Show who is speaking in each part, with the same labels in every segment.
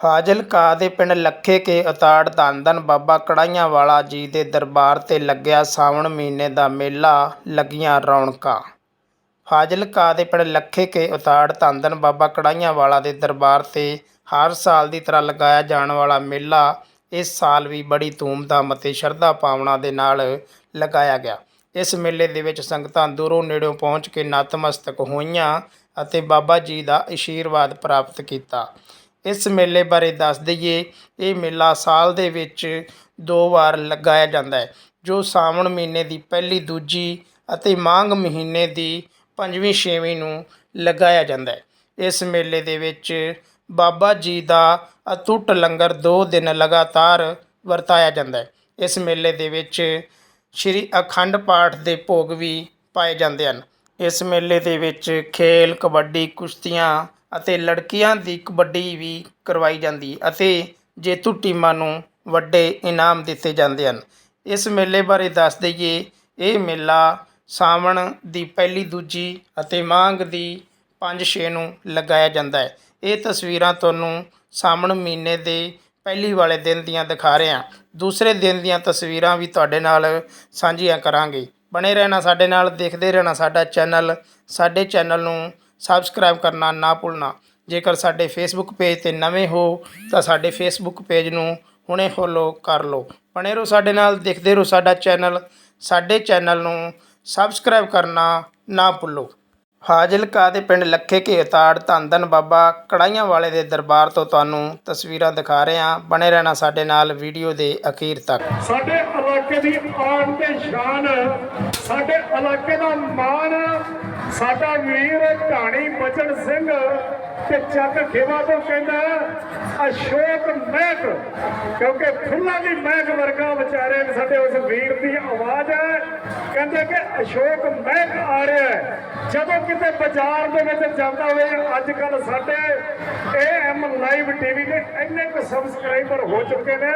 Speaker 1: ਫਾਜ਼ਿਲਕਾ ਦੇ ਪਿੰਡ ਲੱਖੇ ਕੇ ਉਤਾੜ ਧੰਨ ਧੰਨ ਬਾਬਾ ਕੜਾਈਆਂ ਵਾਲਾ ਜੀ ਦੇ ਦਰਬਾਰ ਤੇ ਲੱਗਿਆ ਸਾਵਣ ਮਹੀਨੇ ਦਾ ਮੇਲਾ ਲੱਗੀਆਂ ਰੌਣਕਾਂ। ਫਾਜ਼ਿਲਕਾ ਦੇ ਪਿੰਡ ਲੱਖੇ ਕੇ ਉਤਾੜ ਧੰਨ ਧੰਨ ਬਾਬਾ ਕੜਾਈਆਂ ਵਾਲਾ ਦੇ ਦਰਬਾਰ ਤੇ ਹਰ ਸਾਲ ਦੀ ਤਰ੍ਹਾਂ ਲਗਾਇਆ ਜਾਣ ਵਾਲਾ ਮੇਲਾ ਇਸ ਸਾਲ ਵੀ ਬੜੀ ਧੂਮਧਾਮ ਅਤੇ ਸ਼ਰਧਾ ਭਾਵਨਾ ਦੇ ਨਾਲ ਲਗਾਇਆ ਗਿਆ। ਇਸ ਮੇਲੇ ਦੇ ਵਿੱਚ ਸੰਗਤਾਂ ਦੂਰੋਂ ਨੇੜਿਓਂ ਪਹੁੰਚ ਕੇ ਨਤਮਸਤਕ ਹੋਈਆਂ ਅਤੇ ਬਾਬਾ ਜੀ ਦਾ ਆਸ਼ੀਰਵਾਦ ਪ੍ਰਾਪਤ ਕੀਤਾ। ਇਸ ਮੇਲੇ ਬਾਰੇ ਦੱਸ ਦੇਈਏ, ਇਹ ਮੇਲਾ ਸਾਲ ਦੇ ਵਿੱਚ ਦੋ ਵਾਰ ਲਗਾਇਆ ਜਾਂਦਾ ਹੈ, ਜੋ ਸਾਵਣ ਮਹੀਨੇ ਦੀ ਪਹਿਲੀ, ਦੂਜੀ ਅਤੇ ਮਾਘ ਮਹੀਨੇ ਦੀ ਪੰਜਵੀਂ, ਛੇਵੀਂ ਨੂੰ ਲਗਾਇਆ ਜਾਂਦਾ ਹੈ। ਇਸ ਮੇਲੇ ਦੇ ਵਿੱਚ ਬਾਬਾ ਜੀ ਦਾ ਅਤੁੱਟ ਲੰਗਰ ਦੋ ਦਿਨ ਲਗਾਤਾਰ ਵਰਤਾਇਆ ਜਾਂਦਾ ਹੈ। ਇਸ ਮੇਲੇ ਦੇ ਵਿੱਚ ਸ਼੍ਰੀ ਅਖੰਡ ਪਾਠ ਦੇ ਭੋਗ ਵੀ ਪਾਏ ਜਾਂਦੇ ਹਨ। ਇਸ ਮੇਲੇ ਦੇ ਵਿੱਚ ਖੇਲ, ਕਬੱਡੀ, ਕੁਸ਼ਤੀਆਂ ਅਤੇ ਲੜਕੀਆਂ ਦੀ ਕਬੱਡੀ ਵੀ ਕਰਵਾਈ ਜਾਂਦੀ ਅਤੇ ਜੇਤੂ ਟੀਮਾਂ ਨੂੰ ਵੱਡੇ ਇਨਾਮ ਦਿੱਤੇ ਜਾਂਦੇ ਹਨ। ਇਸ ਮੇਲੇ ਬਾਰੇ ਦੱਸ ਦਈਏ, ਇਹ ਮੇਲਾ ਸਾਵਣ ਦੀ ਪਹਿਲੀ, ਦੂਜੀ ਅਤੇ ਮਾਘ ਦੀ 5-6 ਨੂੰ ਲਗਾਇਆ ਜਾਂਦਾ ਹੈ। ਇਹ ਤਸਵੀਰਾਂ ਤੁਹਾਨੂੰ ਸਾਵਣ ਮਹੀਨੇ ਦੇ ਪਹਿਲੀ ਵਾਲੇ ਦਿਨ ਦੀਆਂ ਦਿਖਾ ਰਹੇ ਹਾਂ। ਦੂਸਰੇ ਦਿਨ ਦੀਆਂ ਤਸਵੀਰਾਂ ਵੀ ਤੁਹਾਡੇ ਨਾਲ ਸਾਂਝੀਆਂ ਕਰਾਂਗੇ। ਬਣੇ ਰਹਿਣਾ ਸਾਡੇ ਨਾਲ, ਦੇਖਦੇ ਰਹਿਣਾ ਸਾਡਾ ਚੈਨਲ। ਸਾਡੇ ਚੈਨਲ ਨੂੰ ਸਬਸਕ੍ਰਾਈਬ ਕਰਨਾ ਨਾ ਭੁੱਲਣਾ। ਜੇਕਰ ਸਾਡੇ ਫੇਸਬੁੱਕ ਪੇਜ ਤੇ ਨਵੇਂ ਹੋ, ਤਾਂ ਸਾਡੇ ਫੇਸਬੁੱਕ ਪੇਜ ਨੂੰ ਹੁਣੇ ਫੋਲੋ ਕਰ ਲਓ। ਬਣੇ ਰਹੋ ਸਾਡੇ ਨਾਲ, ਦੇਖਦੇ ਰਹੋ ਸਾਡਾ ਚੈਨਲ ਸਾਡੇ ਚੈਨਲ ਨੂੰ ਸਬਸਕ੍ਰਾਈਬ ਕਰਨਾ ਨਾ ਭੁੱਲੋ। ਫਾਜ਼ਿਲਕਾ ਦੇ ਪਿੰਡ ਲੱਖੇ ਕੇ ਉਤਾੜ ਧੰਨ ਧੰਨ ਬਾਬਾ ਕੜਾਈਆਂ ਵਾਲੇ ਦੇ ਦਰਬਾਰ ਤੋਂ ਤੁਹਾਨੂੰ ਤਸਵੀਰਾਂ ਦਿਖਾ ਰਹੇ ਹਾਂ। ਬਣੇ ਰਹਿਣਾ ਸਾਡੇ ਨਾਲ ਵੀਡੀਓ ਦੇ ਅਖੀਰ ਤੱਕ।
Speaker 2: ਸਾਡੇ ਇਲਾਕੇ ਦੀ ਆਨ ਤੇ ਸ਼ਾਨ, ਸਾਡੇ ਇਲਾਕੇ ਦਾ ਮਾਣ ਸਾਡਾ ਵੀਰ ਢਾਣੀ ਬਚਨ ਸਿੰਘ ਤੇ ਚੱਕ ਖੇਵਾ ਤੋਂ ਕਹਿੰਦਾ, ਅਸ਼ੋਕ ਮਹਿਕ, ਕਿਉਂਕਿ ਫੁੱਲਾਂ ਦੀ ਮਹਿਕ ਵਰਗਾ ਵਿਚਾਰੇ ਸਾਡੇ ਉਸ ਵੀਰ ਦੀ ਆਵਾਜ਼ ਹੈ। ਕਹਿੰਦੇ ਕਿ ਅਸ਼ੋਕ ਮਹਿਕ ਆ ਰਿਹਾ ਹੈ। ਜਦੋਂ ਕਿਤੇ ਬਾਜ਼ਾਰ ਦੇ ਵਿੱਚ ਜਾਂਦਾ ਹੋਵੇ ਅੱਜ ਕੱਲ ਸਾਡੇ ਏਐਮ ਲਾਈਵ ਟੀਵੀ ਦੇ ਇੰਨੇ ਕੁ ਸਬਸਕ੍ਰਾਈਬਰ ਹੋ ਚੁੱਕੇ ਨੇ।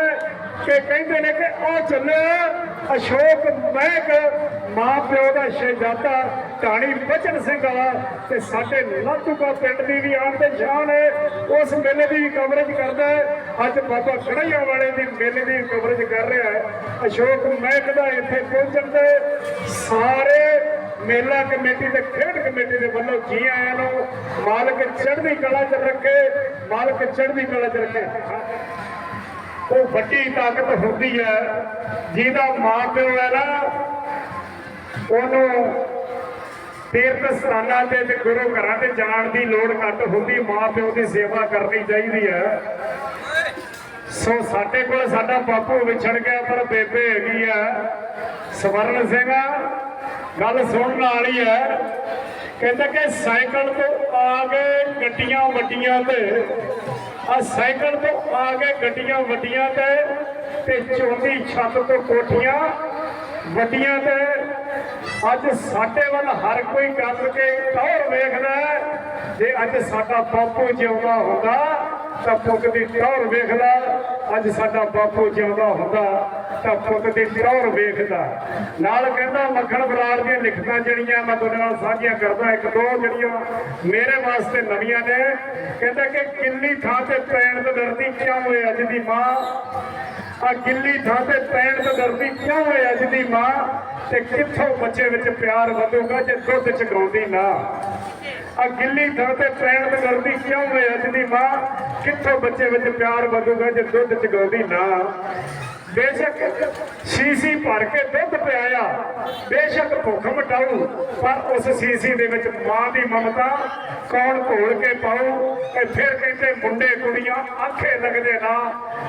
Speaker 2: ਕਿ ਕਹਿੰਦੇ ਨੇ ਕਿ ਉਹ ਚੱਲਿਆ ਅਸ਼ੋਕ ਮਹਿਕ ਮਾਂ ਪਿਓ ਦਾ ਸ਼ਹਿਜ਼ਾਦਾ ਢਾਣੀ ਬਚਨ ਸਿੰਘ ਵਾਲਾ ਤੇ ਸਾਡੇ ਲਾਤੂਕਾ ਪਿੰਡ ਦੀ ਵੀ ਆਨ ਤੇ ਸ਼ਾਨ ਹੈ। ਉਸ ਮੇਲੇ ਦੀ ਕਵਰੇਜ ਕਰਦਾ ਅੱਜ ਬਾਬਾ ਕੜਈਆਂ ਵਾਲੇ ਦੀ ਮੇਲੇ ਦੀ ਕਵਰੇਜ ਕਰ ਰਿਹਾ ਹੈ। ਅਸ਼ੋਕ ਮਹਿਕ ਦਾ ਇੱਥੇ ਪਹੁੰਚਣ ਤੇ ਸਾਰੇ ਮੇਲਾ ਕਮੇਟੀ ਤੇ ਖੇਡ ਕਮੇਟੀ ਦੇ ਵੱਲੋਂ ਜੀ ਆਇਆਂ ਨੂੰ ਮਾਲਕ ਚੜ੍ਹਦੀ ਕਲਾ 'ਚ ਰੱਖੇ, ਮਾਲਕ ਚੜ੍ਹਦੀ ਕਲਾ 'ਚ ਰੱਖੇ। ਉਹ ਵੱਡੀ ਤਾਕਤ ਹੁੰਦੀ ਹੈ, ਜਿਹਦਾ ਮਾਂ ਪਿਓ ਹੈ ਨਾ, ਉਹਨੂੰ ਤੀਰਥ ਸਥਾਨਾਂ ਤੇ ਤੇ ਗੁਰੂ ਘਰਾਂ ਤੇ ਜਾਣ ਦੀ ਲੋੜ ਘੱਟ ਹੁੰਦੀ ਮਾਂ ਪਿਓ ਦੀ ਸੇਵਾ ਕਰਨੀ ਚਾਹੀਦੀ ਹੈ। ਸੋ ਸਾਡੇ ਕੋਲ ਸਾਡਾ ਬਾਪੂ ਵਿਛੜ ਗਿਆ, ਪਰ ਬੇਬੇ ਹੈਗੀ ਆ ਸਵਰਨ ਸਿੰਘ ਗੱਲ ਸੁਣਨ ਵਾਲੀ ਹੈ ਕਹਿੰਦਾ ਕਿ ਸਾਈਕਲ ਤੋਂ ਆ ਕੇ ਗੱਡੀਆਂ ਵੱਡੀਆਂ ਤੇ। ਆ ਸਾਈਕਲ ਤੋਂ ਆ ਕੇ ਗੱਡੀਆਂ ਵੱਡੀਆਂ ਤੇ ਤੇ ਚੋਂਦੀ ਛੱਤ ਤੋਂ ਕੋਠੀਆਂ ਵੱਡੀਆਂ ਤੇ। ਅੱਜ ਸਾਡੇ ਵੱਲ ਹਰ ਕੋਈ ਗੱਲ ਕੇ ਟੌਰ ਵੇਖਦਾ ਜੇ ਅੱਜ ਸਾਡਾ ਬਾਪੂ ਜਿਉਂਦਾ ਹੁੰਦਾ ਤਾਂ ਪੁੱਤ ਦੀ ਟੌਰ ਵੇਖਦਾ, ਅੱਜ ਸਾਡਾ ਬਾਪੂ ਜਿਉਂਦਾ ਹੁੰਦਾ ਤਾਂ ਪੁੱਤ ਦੀ ਟੌਰ ਵੇਖਦਾ। ਨਾਲ ਕਹਿੰਦਾ, ਮੱਖਣ ਬਰਾੜ ਦੀਆਂ ਲਿਖਤਾਂ ਜਿਹੜੀਆਂ ਮੈਂ ਤੁਹਾਡੇ ਨਾਲ ਸਾਂਝੀਆਂ ਕਰਦਾ, ਇੱਕ ਦੋ ਜਿਹੜੀਆਂ ਮੇਰੇ ਵਾਸਤੇ ਨਵੀਆਂ ਨੇ। ਕਹਿੰਦਾ ਕਿ ਕਿੰਨੀ ਥਾਂ ਤੇ ਪੈਣ ਤੋਂ ਡਰਦੀ ਕਿਉਂ ਏ ਅੱਜ ਦੀ ਮਾਂ? ਆ ਗਿੱਲੀ ਥਾਂ ਤੇ ਪੈਣ ਤੋਂ ਡਰਦੀ ਕਿਉਂ ਏ ਅੱਜ ਦੀ ਮਾਂ? ਤੇ ਕਿੱਥੋਂ ਬੱਚੇ ਵਿੱਚ ਪਿਆਰ ਵਧੂਗਾ ਜੇ ਦੁੱਧ ਚਗਾਉਂਦੀ ਨਾ? ਆ ਗਿੱਲੀ ਥਾਂ ਤੇ ਪੈਣ ਤੋਂ ਕਿਉਂ ਏ ਅੱਜ ਦੀ ਮਾਂ ਕਿੱਥੋਂ ਬੱਚੇ ਵਿੱਚ ਪਿਆਰ ਵਧੂਗਾ ਜੇ ਦੁੱਧ ਚ ਚਗਾਉਂਦੀ ਨਾ? ਬੇਸ਼ੱਕ ਸੀਸੀ ਭਰ ਕੇ ਦੁੱਧ ਪਿਆਇਆ, ਬੇਸ਼ੱਕ ਭੁੱਖ ਮਟਾਊ, ਪਰ ਉਸ ਸੀਸੀ ਦੇ ਵਿੱਚ ਮਾਂ ਦੀ ਮਮਤਾ, ਕੌਣ ਘੋਲ ਕੇ ਪਾਉ ਤੇ ਫਿਰ ਕਹਿੰਦੇ ਮੁੰਡੇ ਕੁੜੀਆਂ ਆਖੇ ਲੱਗਦੇ ਨਾ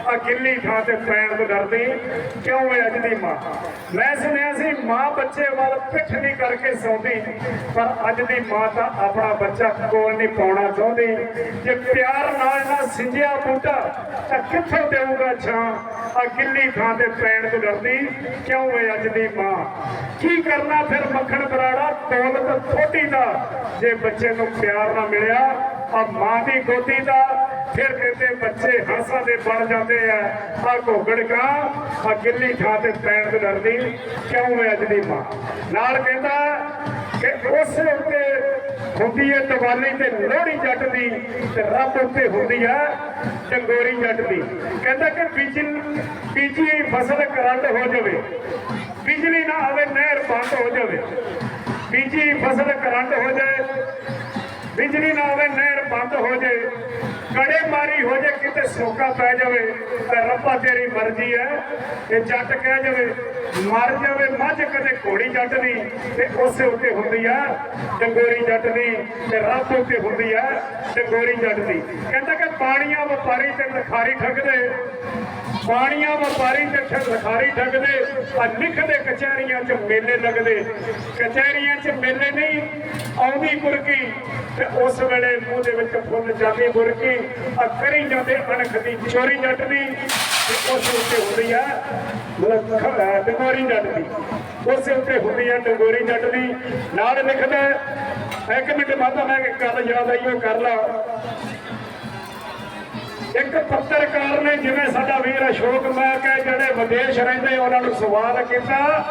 Speaker 2: ਆ ਗਿੱਲੀ ਥਾਂ ਤੇ ਪੈਣ ਤੋਂ ਡਰਦੀ, ਕਿਉਂ ਹੈ ਅੱਜ ਦੀ ਮਾਂ? ਮੈਂ ਸੁਣਿਆ ਸੀ ਮਾਂ ਬੱਚੇ ਵੱਲ ਪਿੱਠ ਨਹੀਂ ਕਰਕੇ ਸੌਂਦੀ, ਪਰ ਅੱਜ ਦੀ ਮਾਂ ਤਾਂ ਆਪਣਾ ਬੱਚਾ ਕੋਲ ਨਹੀਂ ਪਾਉਣਾ ਚਾਹੁੰਦੀ। ਜੇ ਪਿਆਰ ਨਾਲ ਨਾ ਸਿੰਜਿਆ ਬੂਟਾ, ਤਾਂ ਕਿੱਥੋਂ ਦੇਊਗਾ ਛਾਂ? ਆ ਗਿੱਲੀ ਥਾਂ ਤੇ ਪੈਣ ਤੋਂ ਡਰਦੀ, ਕਿਉਂ ਹੈ ਅੱਜ ਦੀ ਮਾਂ? ਕੀ ਕਰਨਾ ਫਿਰ ਮੱਖਣ ਬਰਾੜਾ? ਦੌਲਤ ਥੋੜੀ ਦਾ। ਜੇ ਬੱਚੇ ਨੂੰ ਪਿਆਰ ਨਾ ਮਿਲਿਆ ਆ ਮਾਂ ਦੀ ਗੋਦੀ ਦਾ। ਫਿਰ ਕਹਿੰਦੇ ਬੱਚੇ ਹੰਸਾਂ ਦੇ ਬਣ ਜਾਂਦੇ ਆ। ਆ ਘੋਗੜ ਕਾ ਆ ਗਿੱਲੀ ਥਾਂ ਤੇ ਪੈਣ ਤੋਂ ਡਰਦੀ, ਕਿਉਂ ਹੈ ਅੱਜ ਦੀ ਮਾਂ? ਨਾਲ ਕਹਿੰਦਾ ਕਿ ਉਸ ਉੱਤੇ ਹੁੰਦੀ ਹੈ ਦੀਵਾਲੀ ਤੇ ਲੋਹੜੀ ਜੱਟ ਦੀ ਤੇ ਰੱਬ ਉੱਤੇ ਹੁੰਦੀ ਹੈ ਚੰਗੋਰੀ ਜੱਟ ਦੀ। ਕਹਿੰਦਾ ਕਿ ਬੀਜਲ ਬੀਜੀ ਫਸਲ ਕਰੰਟ ਹੋ ਜਾਵੇ, ਬਿਜਲੀ ਨਾ ਆਵੇ, ਨਹਿਰ ਬੰਦ ਹੋ ਜਾਵੇ। ਬੀਜੀ ਫਸਲ ਕਰੰਟ ਹੋ ਜਾਏ ਬਿਜਲੀ ਨਾ ਆਵੇ ਨਹਿਰ ਬੰਦ ਹੋ ਜਾਏ ਕੜੇ ਮਾਰੀ ਹੋ ਜਾਏ ਕਿਤੇ ਸੋਕਾ ਪੈ ਜਾਵੇ, ਤੇ ਰੱਬਾ ਤੇਰੀ ਮਰਜ਼ੀ ਹੈ। ਇਹ ਜੱਟ ਕਹਿ ਜਾਵੇ, ਮਰ ਜਾਵੇ, ਮੱਝ ਕਦੇ ਘੋੜੀ ਜੱਟ ਦੀ ਤੇ ਉਸੇ ਉੱਤੇ ਹੁੰਦੀ ਆ ਚੰਗੋਰੀ ਜੱਟ ਦੀ ਤੇ ਰੱਬ ਉੱਤੇ ਹੁੰਦੀ ਆ ਚੰਗੋਰੀ ਜੱਟ ਦੀ। ਕਹਿੰਦਾ ਕਿ ਪਾਣੀਆਂ ਵਪਾਰੀ ਤੇ ਲਖਾਰੀ ਠੱਗਦੇ ਪਾਣੀਆਂ ਵਪਾਰੀ ਤੇ ਠ- ਲਖਾਰੀ ਠੱਗਦੇ ਆ ਲਿਖਦੇ ਕਚਹਿਰੀਆਂ 'ਚ ਮੇਲੇ ਲੱਗਦੇ। ਕਚਹਿਰੀਆਂ 'ਚ ਮੇਲੇ ਨਹੀਂ, ਆਉਂਦੀ ਗੁਰਕੀ ਤੇ ਉਸ ਵੇਲੇ ਮੂੰਹ ਦੇ ਵਿੱਚ ਫੁੱਲ ਜਾਂਦੀ ਗੁਰਕੀ ਆ ਕਰੀ ਜਾਂਦੇ ਅਣਖ ਦੀ ਚੋਰੀ ਜੱਟ ਦੀ ਤੇ ਉਸ ਉੱਤੇ ਹੁੰਦੀ ਆ ਡੰਗੋਰੀ ਜੱਟ ਦੀ ਉਸ ਉੱਤੇ ਹੁੰਦੀ ਆ ਡੰਗੋਰੀ ਜੱਟ ਦੀ ਨਾਲ ਲਿਖਦਾ ਇੱਕ ਮਿੰਟ ਮਾਤਾ ਮੈਂ ਇੱਕ ਗੱਲ ਯਾਦ ਆਈ, ਉਹ ਕਰ ਲਾ। ਇੱਕ ਪੱਤਰਕਾਰ ਨੇ ਜਿਵੇਂ ਸਾਡਾ ਵੀਰ ਅਸ਼ੋਕ ਮੈਕ ਹੈ, ਜਿਹੜੇ ਵਿਦੇਸ਼ ਰਹਿੰਦੇ, ਉਹਨਾਂ ਨੂੰ ਸਵਾਲ ਕੀਤਾ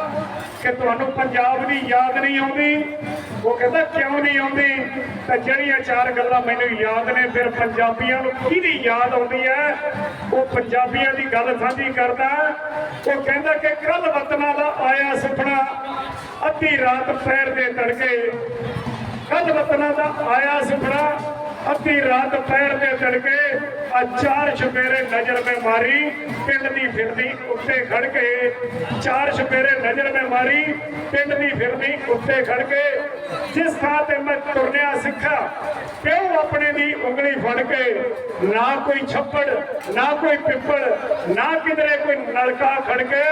Speaker 2: ਕਿ ਤੁਹਾਨੂੰ ਪੰਜਾਬ ਦੀ ਯਾਦ ਨਹੀਂ ਆਉਂਦੀ? ਉਹ ਕਹਿੰਦਾ, ਕਿਉਂ ਨਹੀਂ ਆਉਂਦੀ? ਤਾਂ ਜਿਹੜੀਆਂ ਚਾਰ ਗੱਲਾਂ ਮੈਨੂੰ ਯਾਦ ਨੇ, ਫਿਰ ਪੰਜਾਬੀਆਂ ਨੂੰ ਕਿਹਦੀ ਯਾਦ ਆਉਂਦੀ ਹੈ? ਉਹ ਪੰਜਾਬੀਆਂ ਦੀ ਗੱਲ ਸਾਂਝੀ ਕਰਦਾ। ਉਹ ਕਹਿੰਦਾ ਕਿ ਕੱਲ ਵਤਨਾਂ ਦਾ ਆਇਆ ਸੁਪਨਾ, ਅੱਧੀ ਰਾਤ ਪੈਰ ਦੇ ਤੜਕੇ। ਕੱਲ ਵਤਨਾਂ ਦਾ ਆਇਆ ਸੁਪਨਾ ਅੱਧੀ ਰਾਤ ਪੈਰ ਦੇ ਤੜਕੇ ਆ ਚਾਰ ਛਪੇਰੇ ਨਜ਼ਰ ਮੈਂ ਮਾਰੀ, ਪਿੰਡ ਦੀ ਫਿਰਦੀ ਉੱਤੇ ਖੜ ਕੇ। ਚਾਰ ਛਪੇਰੇ ਨਜ਼ਰ ਮੈਂ ਮਾਰੀ, ਪਿੰਡ ਦੀ ਫਿਰਦੀ ਉੱਤੇ ਖੜ ਕੇ। ਜਿਸ ਥਾਂ ਤੇ ਮੈਂ ਤੁਰਨਿਆ ਸਿੱਖਾ ਦੀ ਉਂਗਲੀ ਫੜ ਕੇ ਨਾ ਕੋਈ ਛੱਪੜ, ਨਾ ਕੋਈ ਪਿੱਪੜ ਨਾ ਕਿਧਰੇ ਕੋਈ ਨਲਕਾ ਖੜ ਕੇ,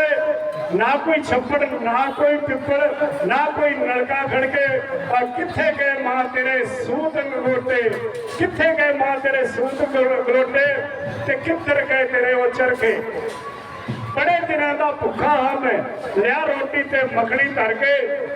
Speaker 2: ਨਾ ਕੋਈ ਛੱਪੜ, ਨਾ ਕੋਈ ਪਿੱਪਲ, ਨਾ ਕੋਈ ਨਲਕਾ ਖੜ ਕੇ, ਆ ਕਿੱਥੇ ਗਏ ਮਾਂ ਤੇਰੇ ਸੂਤ ਗਲੋਟੇ ਕਿੱਥੇ ਗਏ ਮਾਂ ਤੇਰੇ ਸੂਤ ਗਲੋਟੇ ਤੇ ਕਿੱਧਰ ਗਏ ਤੇਰੇ ਉਹ ਚਰਖੇ? ਬੜੇ ਦਿਨਾਂ ਦਾ ਭੁੱਖਾ ਹਾਂ ਮੈਂ। ਲਿਆ ਰੋਟੀ ਤੇ ਮੱਖਣੀ ਧਰ ਕੇ,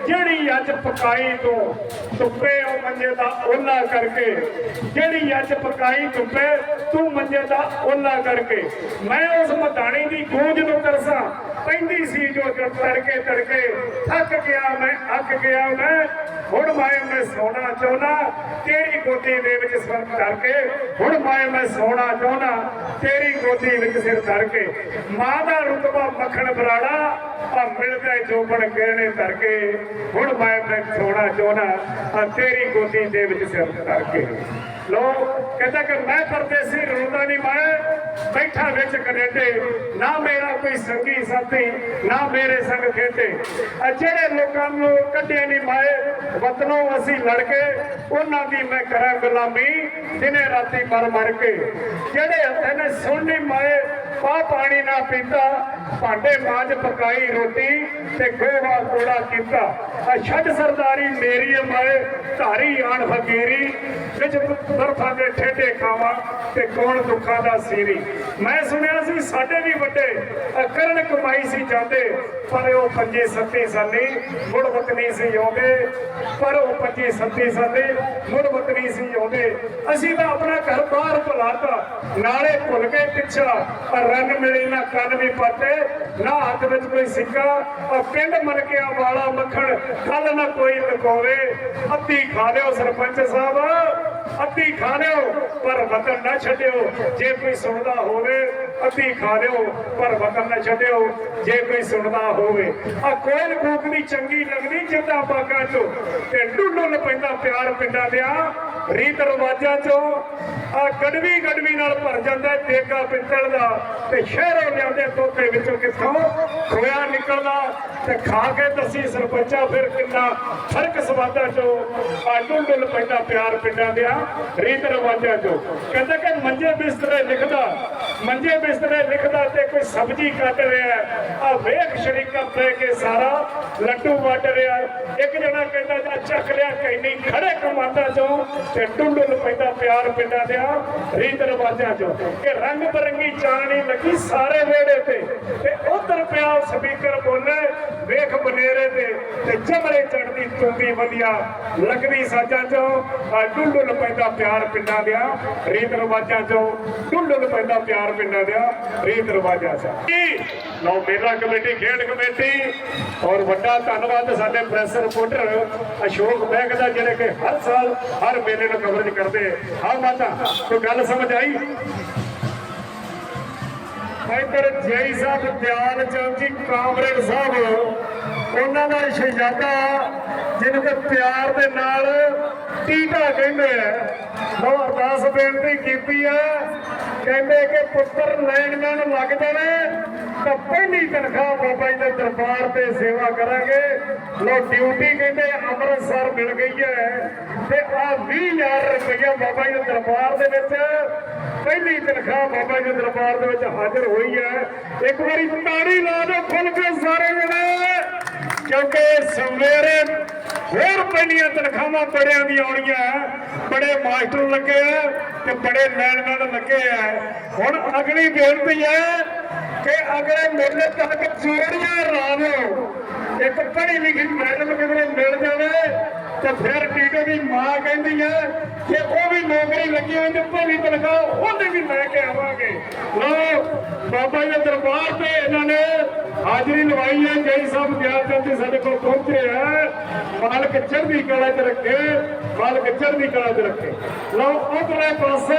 Speaker 2: ਜਿਹੜੀ ਅੱਜ ਪਕਾਈ ਤੂੰ, ਧੁੱਪੇ ਉਹ ਮੰਜੇ ਦਾ ਓਲਾ ਕਰਕੇ। ਜਿਹੜੀ ਅੱਜ ਪਕਾਈ ਧੁੱਪੇ, ਤੂੰ ਮੰਜੇ ਦਾ ਓਲਾ ਕਰਕੇ। ਮੈਂ ਉਸ ਮਧਾਣੀ ਦੀ ਗੂੰਜ ਨੂੰ ਤਰਸਾਂ। ਪੈਂਦੀ ਸੀ ਜੋ ਤੜਕੇ ਤੜਕੇ। ਥੱਕ ਗਿਆ ਮੈਂ, ਅੱਕ ਗਿਆ ਮੈਂ। ਹੁਣ ਮਾਏ ਮੈਂ ਸੋਣਾ ਚਾਹੁੰਦਾ ਤੇਰੀ ਗੋਦੀ ਦੇ ਵਿੱਚ ਸਿਰ ਧਰ ਕੇ। ਹੁਣ ਮਾਏ ਮੈਂ ਸੋਣਾ ਚਾਹੁੰਦਾ ਤੇਰੀ ਗੋਦੀ ਵਿੱਚ ਸਿਰ ਧਰ ਕੇ। ਮਾਂ ਦਾ ਰੁਤਬਾ ਮੱਖਣ ਬਰਾੜਾ ਆ ਮਿਲਦਾ ਜੋਬਣ ਗਹਿਣੇ ਧਰ ਕੇ ਹੁਣ ਮਾਏ ਮੈਂ ਸੋਣਾ ਚਾਹੁੰਦਾ ਆ ਤੇਰੀ ਗੋਦੀ ਦੇ ਵਿੱਚ ਸਿਰ ਧਰ ਕੇ ਲੋ ਕਹਿੰਦਾ ਕਿ ਮੈਂ ਪਰਦੇਸੀ ਰੋਂਦਾ ਨਹੀਂ, ਮੈਂ ਬੈਠਾ ਵਿੱਚ ਕਨੇਡੇ। ਨਾ ਮੇਰਾ ਕੋਈ ਸੰਗੀ ਸਾਥੀ, ਨਾ ਮੇਰੇ ਸੰਗ ਖੇਤੇ ਆ ਜਿਹੜੇ ਲੋਕਾਂ ਨੂੰ ਕੱਢਿਆ ਨਹੀਂ ਮਾਏ, ਵਤਨੋਂ ਅਸੀਂ ਲੜ ਕੇ ਉਹਨਾਂ ਦੀ ਮੈਂ ਕਰਾਂ ਗੁਲਾਮੀ, ਦਿਨੇ ਰਾਤੀ ਮਰ ਮਰ ਕੇ। ਜਿਹੜੇ ਹੱਥੇ ਨੇ ਸੁਣਨੀ ਮਾਏ ਪਾ ਪਾਣੀ ਨਾ ਪੀਤਾ ਭਾਂਡੇ ਮਾਂਜ ਪਕਾਈ ਰੋਟੀ ਤੇ ਗੋਹਾ ਕੋੜਾ ਕੀਤਾ। ਆ ਛੱਡ ਸਰਦਾਰੀ ਮੇਰੀ ਮਾਏ, ਧਾਰੀ ਆਣ ਫਕੀਰੀ, ਵਿੱਚ ਬਰਫਾਂ ਦੇ ਠੇਡੇ ਖਾਵਾਂ ਤੇ ਕੌਣ ਦੁੱਖਾਂ ਦਾ ਸੀਰੀ। ਮੈਂ ਸੁਣਿਆ ਸੀ ਸਾਡੇ ਵੀ ਵੱਡੇ ਕਰਨ ਕਮਾਈ ਸੀ ਜਾਂਦੇ, ਪਰ ਉਹ ਪੰਜੇ ਸੱਤੀ ਸਾਲੀ ਮੁੜ ਵਤਨੀ ਸੀ ਆਉਂਦੇ, ਪਰ ਉਹ ਪੰਜੇ ਸੱਤੀ ਸਾਲੀ ਮੁੜ ਵਤਨੀ ਸੀ ਆਉਂਦੇ। ਅਸੀਂ ਤਾਂ ਆਪਣਾ ਘਰ ਬਾਹਰ ਭੁਲਾਤਾ ਨਾਲੇ ਭੁੱਲ ਗਏ ਪਿੱਛਾ ਰੰਗ ਮਿਲੀ ਨਾ ਕੰਨ ਵੀ ਪਾਟੇ ਨਾ ਹੱਥ ਵਿੱਚ ਕੋਈ ਸਿੱਕਾ ਆ ਪਿੰਡ ਮਲਕਿਆ ਵਾਲਾ ਮੱਖਣ ਕੱਲ ਨਾ ਕੋਈ ਲਗਾਵੇ ਅੱਧੀ ਖਾ ਲਿਓ ਸਰਪੰਚ ਸਾਹਿਬ, ਅੱਧੀ ਖਾ ਲਿਓ, ਪਰ ਵਤਨ ਨਾ ਛੱਡਿਓ, ਜੇ ਕੋਈ ਸੁਣਦਾ ਹੋਵੇ। ਅੱਧੀ ਖਾ ਲਿਓ, ਪਰ ਵਤਨ ਨਾ ਛੱਡਿਓ, ਜੇ ਕੋਈ ਸੁਣਦਾ ਹੋਵੇ। ਆ ਕੋਇਲ ਕੂਕ ਚੰਗੀ ਲੱਗਦੀ ਜਿੱਦਾਂ ਬਾਗਾਂ ਚੋਂ ਤੇ ਡੁੱਲੁੱਲ ਪੈਂਦਾ ਪਿਆਰ ਪਿੰਡਾਂ ਦਿਆਂ, ਰੀਤ ਰਵਾਜਾਂ ਚੋਂ। ਆ ਗੜਵੀ ਗੜਵੀ ਨਾਲ ਭਰ ਜਾਂਦਾ ਦੇਗਾ ਪਿੱਤਲ ਦਾ। ਤੇ ਸ਼ਹਿਰੋਂ ਲਿਆਉਂਦੇ ਤੋਤੇ ਵਿੱਚੋਂ ਕਿੱਥੋਂ? ਖੋਇਆ ਨਿਕਲਦਾ ਤੇ ਖਾ ਕੇ ਦੱਸੀ ਸਰਪੰਚਾ ਫਿਰ ਕਿੰਨਾ ਫ਼ਰਕ ਸਵਾਦਾਂ ਚੋਂ। ਆ ਡੁੱਲੁੱਲ ਪੈਂਦਾ ਪਿਆਰ ਪਿੰਡਾਂ ਦੇ ਆ ਰੀਤ ਰਵਾਜਾਂ ਚੋਂ। ਕਹਿੰਦਾ ਕਿ ਮੰਜੇ ਬਿਸਤਰੇ ਲਿਖਦਾ ਮੰਜੇ ਬਿਸਤਰੇ ਲਿਖਦਾ ਤੇ ਕੋਈ ਸਬਜ਼ੀ ਕੱਟ ਰਿਹਾ ਆ ਵੇਖ ਸ਼ਰੀਕਾ ਪੈ ਕੇ ਸਾਰਾ, ਲੱਡੂ ਵੱਟ ਰਿਹਾ। ਇੱਕ ਜਣਾ ਕਹਿੰਦਾ, ਜਾ ਚੱਕ ਲਿਆ ਕੈਨੀ ਖੜੇ ਕਮਾਂਦਾ ਚੋਂ ਤੇ ਡੁੱਲੁੱਲ ਪੈਂਦਾ ਪਿਆਰ ਪਿੰਡਾਂ ਦਿਆਂ, ਰੀਤ ਰਵਾਜਾਂ ਚੋਂ। ਕਿ ਰੰਗ ਬਰੰਗੀ ਚਾਨਣੀ ਲੱਗੀ ਸਾਰੇ ਵਿਹੜੇ ਤੇ। ਤੇ ਉਧਰ ਪਿਆ ਸਪੀਕਰ ਬੋਲੇ, ਵੇਖ ਬਨੇਰੇ ਤੇ। ਤੇ ਜਮਰੇ ਚੜਦੀ ਤੁੰਬੀ ਵਧੀਆ ਲੱਗਦੀ ਸਾਜਾਂ ਚੋਂ। ਆ ਡੁੱਲੁੱਲ ਪੈਂਦਾ ਪਿਆਰ ਪਿੰਡਾਂ ਦਿਆਂ, ਰੀਤ ਰਿਵਾਜਾਂ ਚੋਂ। ਡੁੱਲੁੱਲ ਪੈਂਦਾ ਪਿਆਰ ਪਿੰਡਾਂ ਦਾ ਰੀਤ ਰਿਵਾਜਾਂ ਸਾ। ਲਓ, ਮੇਲਾ ਕਮੇਟੀ, ਖੇਡ ਕਮੇਟੀ ਔਰ ਵੱਡਾ ਧੰਨਵਾਦ ਸਾਡੇ ਪ੍ਰੈਸ ਰਿਪੋਰਟਰ ਅਸ਼ੋਕ ਬੈਗ ਦਾ, ਜਿਹੜੇ ਕਿ ਹਰ ਸਾਲ, ਹਰ ਮੇਲੇ ਨੂੰ ਕਵਰੇਜ ਕਰਦੇ ਹਾਂ ਮਾਤਾ, ਕੋਈ ਗੱਲ ਸਮਝ ਆਈ? ਇੱਧਰ ਜੈ ਸਾਹਿਬ, ਦਿਆਲ ਚੰਦ ਜੀ, ਕਾਮਰੇਡ ਸਾਹਿਬ, ਉਹਨਾਂ ਦਾ ਸ਼ਹਿਜ਼ਾਦਾ, ਜਿਹਨੂੰ ਕਿ ਪਿਆਰ ਦੇ ਨਾਲ ਟੀਟਾ ਕਹਿੰਦੇ ਆ। ਲਓ, ਅਰਦਾਸ ਬੇਨਤੀ ਕੀਤੀ ਆ ਕਹਿੰਦੇ ਕਿ ਪੁੱਤਰ ਲੈਣ ਨੂੰ ਲੱਗ ਤਾਂ ਪਹਿਲੀ ਤਨਖਾਹ ਬਾਬਾ ਜੀ ਦੇ ਦਰਬਾਰ ਤੇ ਸੇਵਾ ਕਰਾਂਗੇ। ਲੋ ਡਿਊਟੀ ਕਹਿੰਦੇ ਅੰਮ੍ਰਿਤਸਰ ਮਿਲ ਗਈ ਹੈ। ਤੇ ਆ 20000 ਰੁਪਇਆ ਬਾਬਾ ਜੀ ਦੇ ਦਰਬਾਰ ਦੇ ਵਿੱਚ, ਪਹਿਲੀ ਤਨਖਾਹ ਬਾਬਾ ਜੀ ਦੇ ਦਰਬਾਰ ਦੇ ਵਿੱਚ ਹਾਜ਼ਰ ਹੋਈ ਹੈ। ਇੱਕ ਵਾਰੀ ਤਾੜੀ ਲਾ ਦਿਓ ਖੁੱਲ ਕੇ ਸਾਰੇ ਜਣੇ, ਕਿਉਂਕਿ ਸਵੇਰੇ ਹੋਰ ਪਹਿਲੀਆਂ ਤਨਖਾਹਾਂ ਬੜਿਆਂ ਦੀ ਆਉਣੀਆਂ ਬੜੇ ਮਾਸਟਰ ਲੱਗੇ ਆ ਤੇ ਬੜੇ ਲੈਣਮੈਨ ਲੱਗੇ ਆ। ਹੁਣ ਅਗਲੀ ਬੇਨਤੀ ਹੈ ਕਿ ਅਗਲੇ ਮੇਲੇ ਤੱਕ ਚੋਰੀਆਂ ਲਾ ਇੱਕ ਪੜ੍ਹੀ ਲਿਖੀ ਮੈਡਮ ਕਿਧਰੇ ਮਿਲ ਜਾਵੇ ਤੇ ਫਿਰ ਟੀਟੋ ਦੀ ਮਾਂ ਕਹਿੰਦੀ ਹੈ ਕਿ ਉਹ ਵੀ ਨੌਕਰੀ ਲੱਗੀ ਹੋਈ ਤੇ ਪਹਿਲੀ ਤਨਖਾਹ ਉਹਦੇ ਵੀ ਲੈ ਕੇ ਆਵਾਂਗੇ। ਲੋ ਬਾਬਾ ਜੀ ਦੇ ਦਰਬਾਰ ਤੇ ਇਹਨਾਂ ਨੇ ਹਾਜ਼ਰੀ ਲਵਾਈ ਹੈ ਜੈ ਸਾਹਿਬ ਦਿਆਲ ਜੀ ਸਾਡੇ ਕੋਲ ਪਹੁੰਚੇ ਹੈ ਮਾਲਕ ਚੜ੍ਹਦੀ ਕਲਾ ਚ ਰੱਖੇ, ਮਾਲਕ ਚੜ੍ਹਦੀ ਕਲਾ ਚ ਰੱਖੇ। ਲਓ, ਉਧਰਲੇ ਪਾਸੇ